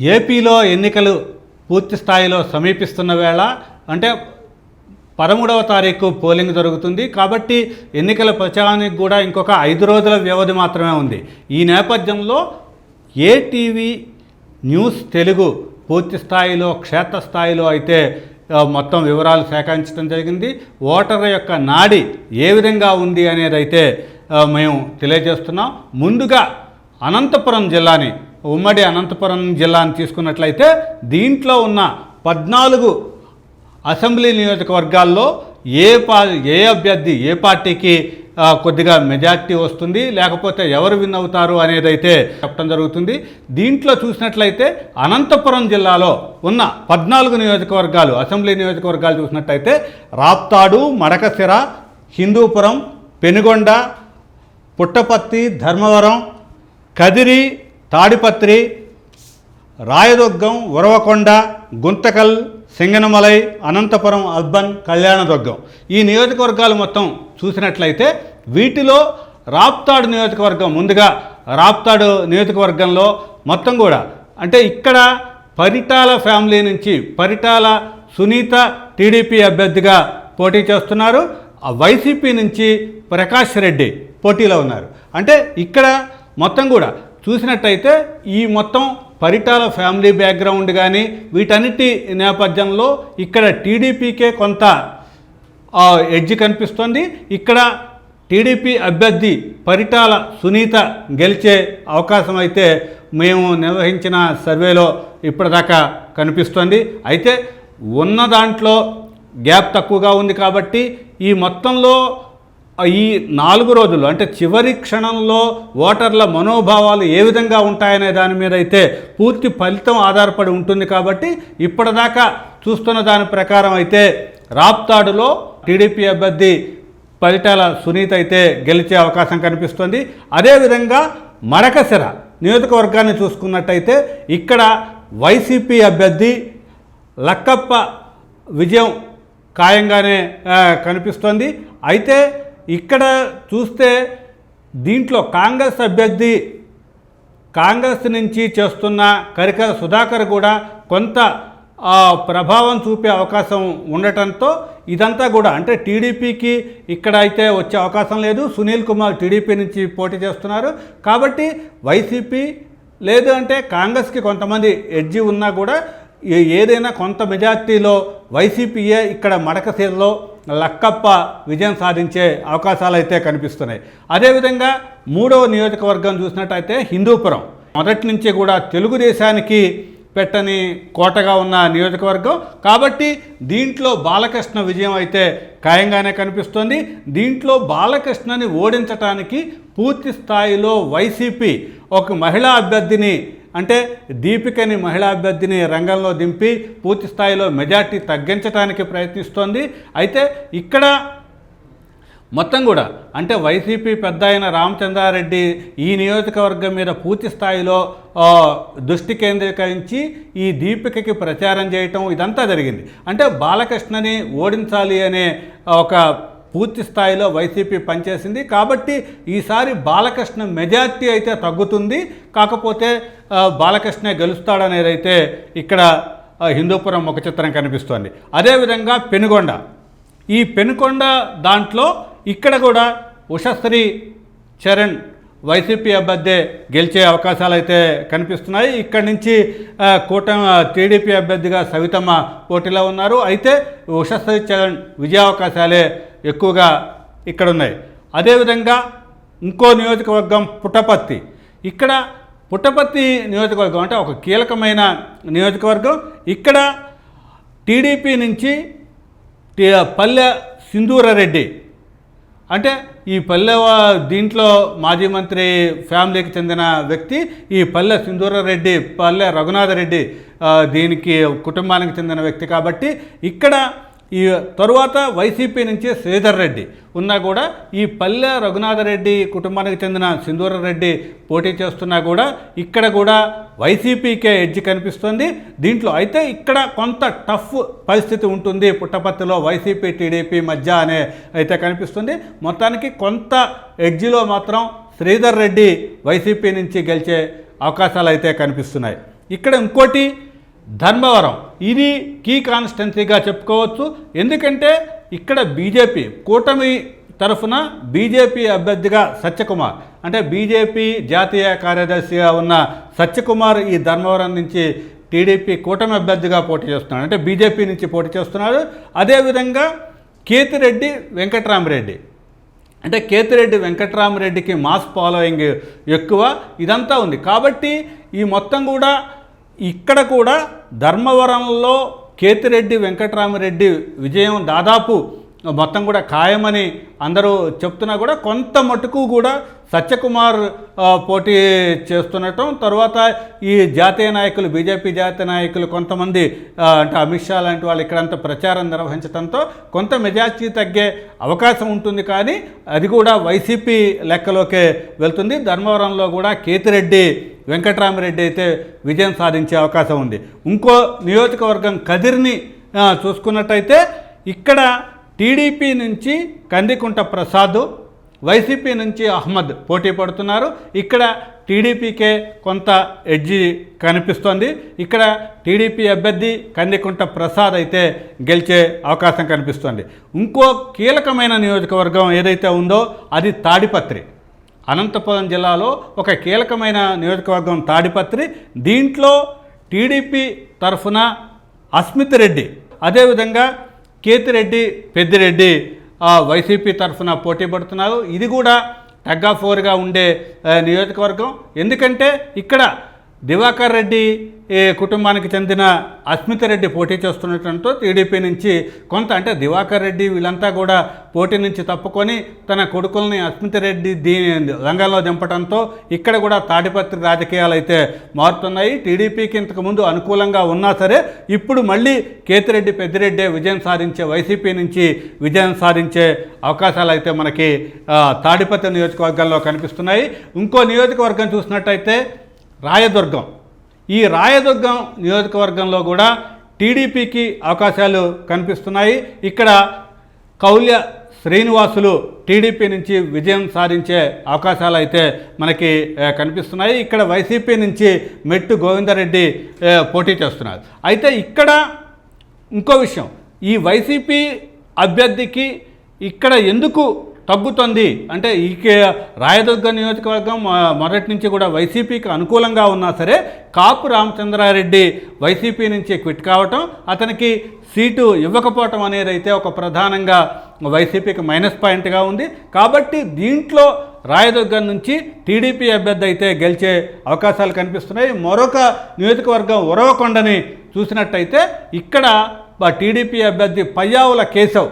ఏపీలో ఎన్నికలు పూర్తి స్థాయిలో సమీపిస్తున్న వేళ అంటే పదమూడవ తారీఖు పోలింగ్ జరుగుతుంది. కాబట్టి ఎన్నికల ప్రచారానికి కూడా ఇంకొక ఐదు రోజుల వ్యవధి మాత్రమే ఉంది. ఈ నేపథ్యంలో ఏటీవీ న్యూస్ తెలుగు పూర్తి స్థాయిలో క్షేత్రస్థాయిలో అయితే మొత్తం వివరాలు సేకరించడం జరిగింది. ఓటర్ల యొక్క నాడి ఏ విధంగా ఉంది అనేది అయితే మేము తెలియజేస్తున్నాం. ముందుగా అనంతపురం జిల్లాని ఉమ్మడి అనంతపురం జిల్లాను తీసుకున్నట్లయితే దీంట్లో ఉన్న పద్నాలుగు అసెంబ్లీ నియోజకవర్గాల్లో ఏ పా ఏ అభ్యర్థి ఏ పార్టీకి కొద్దిగా మెజార్టీ వస్తుంది లేకపోతే ఎవరు విన్ అవుతారు అనేది అయితే చెప్పడం జరుగుతుంది. దీంట్లో చూసినట్లయితే అనంతపురం జిల్లాలో ఉన్న పద్నాలుగు నియోజకవర్గాలు అసెంబ్లీ నియోజకవర్గాలు చూసినట్లయితే రాప్తాడు మడకసిర హిందూపురం పెనుగొండ పుట్టపత్తి ధర్మవరం కదిరి తాడిపత్రి రాయదుర్గం ఉరవకొండ గుంతకల్ సింగనమలై అనంతపురం అర్బన్ కళ్యాణదుర్గం. ఈ నియోజకవర్గాలు మొత్తం చూసినట్లయితే వీటిలో రాప్తాడు నియోజకవర్గం ముందుగా రాప్తాడు నియోజకవర్గంలో మొత్తం కూడా. అంటే ఇక్కడ పరిటాల ఫ్యామిలీ నుంచి పరిటాల సునీత టీడీపీ అభ్యర్థిగా పోటీ చేస్తున్నారు. వైసీపీ నుంచి ప్రకాష్ రెడ్డి పోటీలో ఉన్నారు. అంటే ఇక్కడ మొత్తం కూడా చూసినట్టయితే ఈ మొత్తం పరిటాల ఫ్యామిలీ బ్యాక్గ్రౌండ్ కానీ వీటన్నిటి నేపథ్యంలో ఇక్కడ టీడీపీకే కొంత ఎడ్జ్ కనిపిస్తుంది. ఇక్కడ టీడీపీ అభ్యర్థి పరిటాల సునీత గెలిచే అవకాశం అయితే మేము నిర్వహించిన సర్వేలో ఇప్పటిదాకా కనిపిస్తోంది. అయితే ఉన్న దాంట్లో గ్యాప్ తక్కువగా ఉంది కాబట్టి ఈ మొత్తంలో ఈ నాలుగు రోజులు అంటే చివరి క్షణంలో ఓటర్ల మనోభావాలు ఏ విధంగా ఉంటాయనే దాని మీద అయితే పూర్తి ఫలితం ఆధారపడి ఉంటుంది కాబట్టి ఇప్పటిదాకా చూస్తున్న దాని ప్రకారం అయితే రాప్తాడులో టీడీపీ అభ్యర్థి పరిటాల సునీత అయితే గెలిచే అవకాశం కనిపిస్తుంది. అదేవిధంగా మడకసిర నియోజకవర్గాన్ని చూసుకున్నట్టయితే ఇక్కడ వైసీపీ అభ్యర్థి లక్కప్ప విజయం ఖాయంగానే కనిపిస్తుంది కనిపిస్తోంది. అయితే ఇక్కడ చూస్తే దీంట్లో కాంగ్రెస్ అభ్యర్థి కాంగ్రెస్ నుంచి చేస్తున్న కరికర సుధాకర్ కూడా కొంత ప్రభావం చూపే అవకాశం ఉండటంతో ఇదంతా కూడా అంటే టీడీపీకి ఇక్కడ అయితే వచ్చే అవకాశం లేదు. సునీల్ కుమార్ టీడీపీ నుంచి పోటీ చేస్తున్నారు. కాబట్టి వైసీపీ లేదు అంటే కాంగ్రెస్కి కొంతమంది ఎడ్జి ఉన్నా కూడా ఏదైనా కొంత మెజార్టీలో వైసీపీయే ఇక్కడ మడకశీలలో లక్కప్ప విజయం సాధించే అవకాశాలు అయితే కనిపిస్తున్నాయి. అదేవిధంగా మూడవ నియోజకవర్గం చూసినట్టయితే హిందూపురం. మొదటి నుంచి కూడా తెలుగుదేశానికి పెట్టని కోటగా ఉన్న నియోజకవర్గం. కాబట్టి దీంట్లో బాలకృష్ణ విజయం అయితే ఖాయంగానే కనిపిస్తుంది. దీంట్లో బాలకృష్ణని ఓడించటానికి పూర్తి స్థాయిలో వైసీపీ ఒక మహిళా అభ్యర్థిని అంటే దీపికని మహిళా అభ్యర్థిని రంగంలో దింపి పూర్తి స్థాయిలో మెజార్టీ తగ్గించడానికి ప్రయత్నిస్తోంది. అయితే ఇక్కడ మొత్తం కూడా అంటే వైసీపీ పెద్ద అయిన రామచంద్రారెడ్డి ఈ నియోజకవర్గం మీద పూర్తి స్థాయిలో దృష్టి కేంద్రీకరించి ఈ దీపికకి ప్రచారం చేయటం ఇదంతా జరిగింది. అంటే బాలకృష్ణని ఓడించాలి అనే ఒక పూర్తి స్థాయిలో వైసీపీ పనిచేసింది. కాబట్టి ఈసారి బాలకృష్ణ మెజార్టీ అయితే తగ్గుతుంది. కాకపోతే ఆ, బాలకృష్ణే గెలుస్తాడనేది అయితే ఇక్కడ హిందూపురం ముఖ చిత్రం కనిపిస్తోంది. అదేవిధంగా పెనుగొండ. ఈ పెనుకొండ దాంట్లో ఇక్కడ కూడా ఉషశ్రీ చరణ్ వైసీపీ అభ్యర్థి గెలిచే అవకాశాలు అయితే కనిపిస్తున్నాయి. ఇక్కడి నుంచి కూటమి టీడీపీ అభ్యర్థిగా సవితమ్మ పోటీలో ఉన్నారు. అయితే ఉషశ్రీ చరణ్ విజయావకాశాలే ఎక్కువగా ఇక్కడ ఉన్నాయి అదేవిధంగా ఇంకో నియోజకవర్గం పుట్టపత్తి ఇక్కడ పుట్టపత్తి నియోజకవర్గం అంటే ఒక కీలకమైన నియోజకవర్గం. ఇక్కడ టీడీపీ నుంచి పల్లె సింధూరారెడ్డి. అంటే ఈ పల్లె దీంట్లో మాజీ మంత్రి ఫ్యామిలీకి చెందిన వ్యక్తి ఈ పల్లె సింధూరారెడ్డి పల్లె రఘునాథరెడ్డి దీనికి కుటుంబానికి చెందిన వ్యక్తి కాబట్టి ఇక్కడ ఈ తరువాత వైసీపీ నుంచి శ్రీధర్ రెడ్డి. ఉన్నా కూడా ఈ పల్లె రఘునాథరెడ్డి కుటుంబానికి చెందిన సింధూరారెడ్డి పోటీ చేస్తున్నా కూడా ఇక్కడ కూడా వైసీపీకే ఎడ్జ్ కనిపిస్తుంది. దీంట్లో అయితే ఇక్కడ కొంత టఫ్ పరిస్థితి ఉంటుంది పుట్టపర్తిలో వైసీపీ టీడీపీ మధ్య అనే అయితే కనిపిస్తుంది. మొత్తానికి కొంత ఎడ్జిలో మాత్రం శ్రీధర్ రెడ్డి వైసీపీ నుంచి గెలిచే అవకాశాలు అయితే కనిపిస్తున్నాయి. ఇక్కడ ఇంకోటి ధర్మవరం. ఇది కీ కాన్స్టెన్సీగా చెప్పుకోవచ్చు. ఎందుకంటే ఇక్కడ బీజేపీ కూటమి తరఫున బీజేపీ అభ్యర్థిగా సత్యకుమార్. అంటే బీజేపీ జాతీయ కార్యదర్శిగా ఉన్న సత్యకుమార్ ఈ ధర్మవరం నుంచి టీడీపీ కూటమి అభ్యర్థిగా పోటీ చేస్తున్నాడు. అంటే బీజేపీ నుంచి పోటీ చేస్తున్నారు అదేవిధంగా కేతిరెడ్డి వెంకట్రామరెడ్డి. అంటే కేతిరెడ్డి వెంకట్రామరెడ్డికి మాస్ ఫాలోయింగ్ ఎక్కువ. ఇదంతా ఉంది. కాబట్టి ఈ మొత్తం కూడా ఇక్కడ కూడా ధర్మవరంలో కేతిరెడ్డి వెంకటరామరెడ్డి విజయం దాదాపు మొత్తం కూడా ఖాయమని అందరూ చెప్తున్నా కూడా కొంత మటుకు కూడా సత్యకుమార్ పోటీ చేస్తుండటం తర్వాత ఈ జాతీయ నాయకులు బీజేపీ జాతీయ నాయకులు కొంతమంది అంటే అమిత్ షా లాంటి వాళ్ళు ఇక్కడంతా ప్రచారం నిర్వహించడంతో కొంత మెజార్టీ తగ్గే అవకాశం ఉంటుంది. కానీ అది కూడా వైసీపీ లెక్కలోకే వెళ్తుంది. ధర్మవరంలో కూడా కేతిరెడ్డి వెంకట్రామరెడ్డి అయితే విజయం సాధించే అవకాశం ఉంది. ఇంకో నియోజకవర్గం కదిరిని చూసుకున్నట్టయితే ఇక్కడ టీడీపీ నుంచి కందికుంట ప్రసాద్ వైసీపీ నుంచి అహ్మద్ పోటీ పడుతున్నారు. ఇక్కడ టీడీపీకే కొంత ఎడ్జి కనిపిస్తోంది. ఇక్కడ టీడీపీ అభ్యర్థి కందికుంట ప్రసాద్ అయితే గెలిచే అవకాశం కనిపిస్తోంది. ఇంకో కీలకమైన నియోజకవర్గం ఏదైతే ఉందో అది తాడిపత్రి. అనంతపురం జిల్లాలో ఒక కీలకమైన నియోజకవర్గం తాడిపత్రి. దీంట్లో టీడీపీ తరఫున అస్మిత్ రెడ్డి అదేవిధంగా కేతిరెడ్డి పెద్దిరెడ్డి వైసీపీ తరఫున పోటీ పడుతున్నారు. ఇది కూడా టగ్ ఆఫ్ ఫోర్గా ఉండే నియోజకవర్గం. ఎందుకంటే ఇక్కడ దివాకర్ రెడ్డి కుటుంబానికి చెందిన అస్మిత రెడ్డి పోటీ చేస్తుండటంతో టీడీపీ నుంచి కొంత అంటే దివాకర్ రెడ్డి వీళ్ళంతా కూడా పోటీ నుంచి తప్పుకొని తన కొడుకుల్ని అస్మిత రెడ్డి దీ రంగంలో దింపడంతో ఇక్కడ కూడా తాడిపత్రి రాజకీయాలు అయితే మారుతున్నాయి. టీడీపీకి ఇంతకుముందు అనుకూలంగా ఉన్నా సరే ఇప్పుడు మళ్ళీ కేతిరెడ్డి పెద్దిరెడ్డే విజయం సాధించే వైసీపీ నుంచి విజయం సాధించే అవకాశాలు అయితే మనకి తాడిపత్రి నియోజకవర్గంలో కనిపిస్తున్నాయి. ఇంకో నియోజకవర్గం చూసినట్టయితే రాయదుర్గం. ఈ రాయదుర్గం నియోజకవర్గంలో కూడా టీడీపీకి అవకాశాలు కనిపిస్తున్నాయి. ఇక్కడ కౌల్య శ్రీనివాసులు టీడీపీ నుంచి విజయం సాధించే అవకాశాలు అయితే మనకి కనిపిస్తున్నాయి. ఇక్కడ వైసీపీ నుంచి మెట్టు గోవిందరెడ్డి పోటీ చేస్తున్నారు. అయితే ఇక్కడ ఇంకో విషయం. ఈ వైసీపీ అభ్యర్థికి ఇక్కడ ఎందుకు తగ్గుతుంది. అంటే ఈ కే- రాయదుర్గ నియోజకవర్గం మొదటి నుంచి కూడా వైసీపీకి అనుకూలంగా ఉన్నా సరే కాపు రామచంద్రారెడ్డి వైసీపీ నుంచి క్విట్ కావటం అతనికి సీటు ఇవ్వకపోవటం అనేది అయితే ఒక ప్రధానంగా వైసీపీకి మైనస్ పాయింట్గా ఉంది. కాబట్టి దీంట్లో రాయదుర్గం నుంచి టీడీపీ అభ్యర్థి అయితే గెలిచే అవకాశాలు కనిపిస్తున్నాయి. మరొక నియోజకవర్గం ఉరవకొండని చూసినట్టయితే ఇక్కడ టీడీపీ అభ్యర్థి పయ్యావుల కేశవ్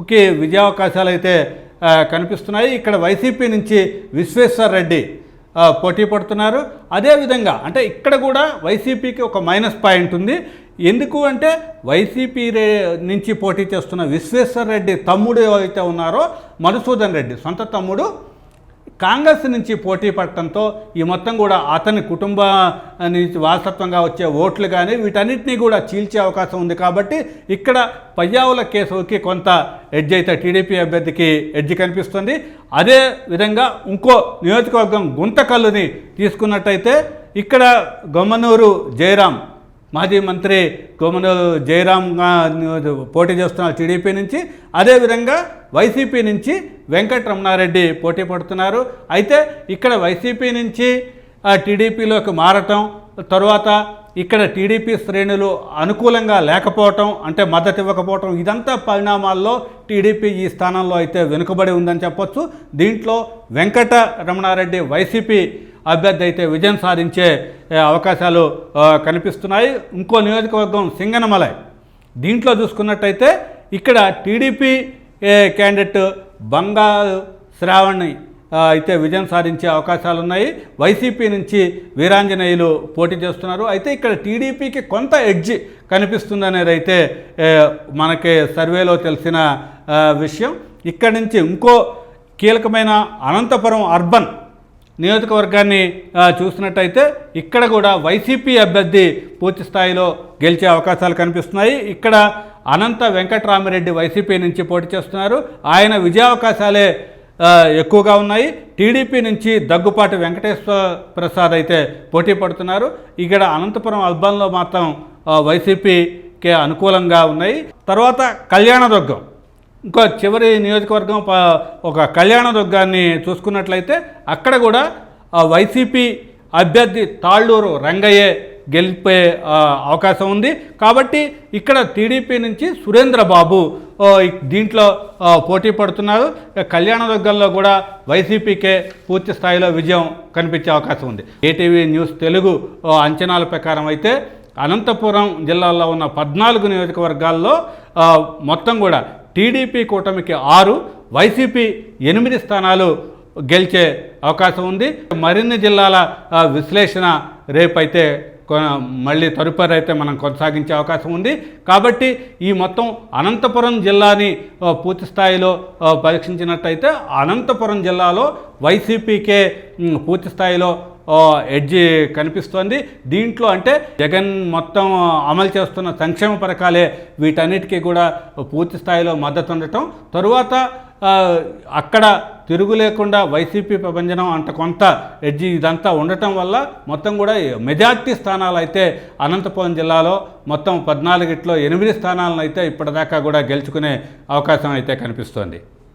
ఒకే విజయావకాశాలు అయితే కనిపిస్తున్నాయి. ఇక్కడ వైసీపీ నుంచి విశ్వేశ్వర్ రెడ్డి పోటీ పడుతున్నారు. అదేవిధంగా అంటే ఇక్కడ కూడా వైసీపీకి ఒక మైనస్ పాయింట్ ఉంది. ఎందుకు అంటే వైసీపీ రే నుంచి పోటీ చేస్తున్న విశ్వేశ్వర్ రెడ్డి తమ్ముడు ఎవరైతే ఉన్నారో మధుసూదన్ రెడ్డి సొంత తమ్ముడు కాంగ్రెస్ నుంచి పోటీ పడటంతో ఈ మొత్తం కూడా అతని కుటుంబ నుంచి వారసత్వంగా వచ్చే ఓట్లు కానీ వీటన్నిటినీ కూడా చీల్చే అవకాశం ఉంది కాబట్టి ఇక్కడ పయ్యావుల కేసుకి కొంత ఎడ్జ్ అయితే టీడీపీ అభ్యర్థికి ఎడ్జ్ కనిపిస్తుంది. అదే విధంగా ఇంకో నియోజకవర్గం గుంతకల్లుని తీసుకున్నట్టయితే ఇక్కడ గొమ్మనూరు జయరాం మాజీ మంత్రి కోమనూరు జయరాం పోటీ చేస్తున్నారు టీడీపీ నుంచి అదేవిధంగా వైసీపీ నుంచి వెంకటరమణారెడ్డి పోటీ పడుతున్నారు. అయితే ఇక్కడ వైసీపీ నుంచి టీడీపీలోకి మారటం తర్వాత ఇక్కడ టీడీపీ శ్రేణులు అనుకూలంగా లేకపోవటం అంటే మద్దతు ఇవ్వకపోవటం ఇదంతా పరిణామాల్లో టీడీపీ ఈ స్థానంలో అయితే వెనుకబడి ఉందని చెప్పొచ్చు. దీంట్లో వెంకట రమణారెడ్డి వైసీపీ అభ్యర్థి అయితే విజయం సాధించే అవకాశాలు కనిపిస్తున్నాయి. ఇంకో నియోజకవర్గం సింగనమలై. దీంట్లో చూసుకున్నట్టయితే ఇక్కడ టీడీపీ క్యాండిడేట్ బంగారు శ్రావణి అయితే విజయం సాధించే అవకాశాలు ఉన్నాయి వైసీపీ నుంచి వీరాంజనేయులు పోటీ చేస్తున్నారు. అయితే ఇక్కడ టీడీపీకి కొంత ఎడ్జ్ కనిపిస్తుందనేది అయితే మనకి సర్వేలో తెలిసిన విషయం. ఇక్కడి నుంచి ఇంకో కీలకమైన అనంతపురం అర్బన్ నియోజకవర్గాన్ని చూసినట్టయితే ఇక్కడ కూడా వైసీపీ అభ్యర్థి పూర్తి స్థాయిలో గెలిచే అవకాశాలు కనిపిస్తున్నాయి. ఇక్కడ అనంత వెంకటరామిరెడ్డి వైసీపీ నుంచి పోటీ చేస్తున్నారు. ఆయన విజయావకాశాలే ఎక్కువగా ఉన్నాయి. టీడీపీ నుంచి దగ్గుపాటి వెంకటేశ్వర ప్రసాద్ అయితే పోటీ పడుతున్నారు. ఇక్కడ అనంతపురం అల్బంలో మాత్రం వైసీపీకి వైసీపీకే అనుకూలంగా ఉన్నాయి. తర్వాత కళ్యాణదుర్గం. ఇంకా చివరి నియోజకవర్గం ప- ఒక కళ్యాణదుర్గాన్ని చూసుకున్నట్లయితే అక్కడ కూడా ఆ, వైసీపీ అభ్యర్థి తాళ్ళూరు రంగయ్యే గెలిపే అవకాశం ఉంది. కాబట్టి ఇక్కడ టీడీపీ నుంచి సురేంద్ర బాబు దీంట్లో పోటీ పడుతున్నారు. కళ్యాణదుర్గంలో కూడా వైసీపీకే పూర్తి స్థాయిలో విజయం కనిపించే అవకాశం ఉంది. ఏటీవీ న్యూస్ తెలుగు అంచనాల ప్రకారం అయితే అనంతపురం జిల్లాలో ఉన్న పద్నాలుగు నియోజకవర్గాల్లో మొత్తం కూడా టీడీపీ కూటమికి ఆరు వైసీపీ ఎనిమిది స్థానాలు గెలిచే అవకాశం ఉంది. మరిన్ని జిల్లాల విశ్లేషణ రేపైతే మళ్ళీ తదుపరి అయితే మనం కొనసాగించే అవకాశం ఉంది. కాబట్టి ఈ మొత్తం అనంతపురం జిల్లాని పూర్తి స్థాయిలో పరీక్షించినట్టయితే అనంతపురం జిల్లాలో వైసీపీకే పూర్తి స్థాయిలో ఎడ్జి కనిపిస్తోంది. దీంట్లో అంటే జగన్ మొత్తం అమలు చేస్తున్న సంక్షేమ పథకాలే వీటన్నిటికీ కూడా పూర్తి స్థాయిలో మద్దతు ఉండటం. తరువాత అక్కడ తిరుగు లేకుండా వైసీపీ ప్రభంజనం అంత కొంత ఎడ్జి ఇదంతా ఉండటం వల్ల మొత్తం కూడా మెజార్టీ స్థానాలు అయితే అనంతపురం జిల్లాలో మొత్తం పద్నాలుగిట్లో ఎనిమిది స్థానాలను అయితే ఇప్పటిదాకా కూడా గెలుచుకునే అవకాశం అయితే కనిపిస్తోంది.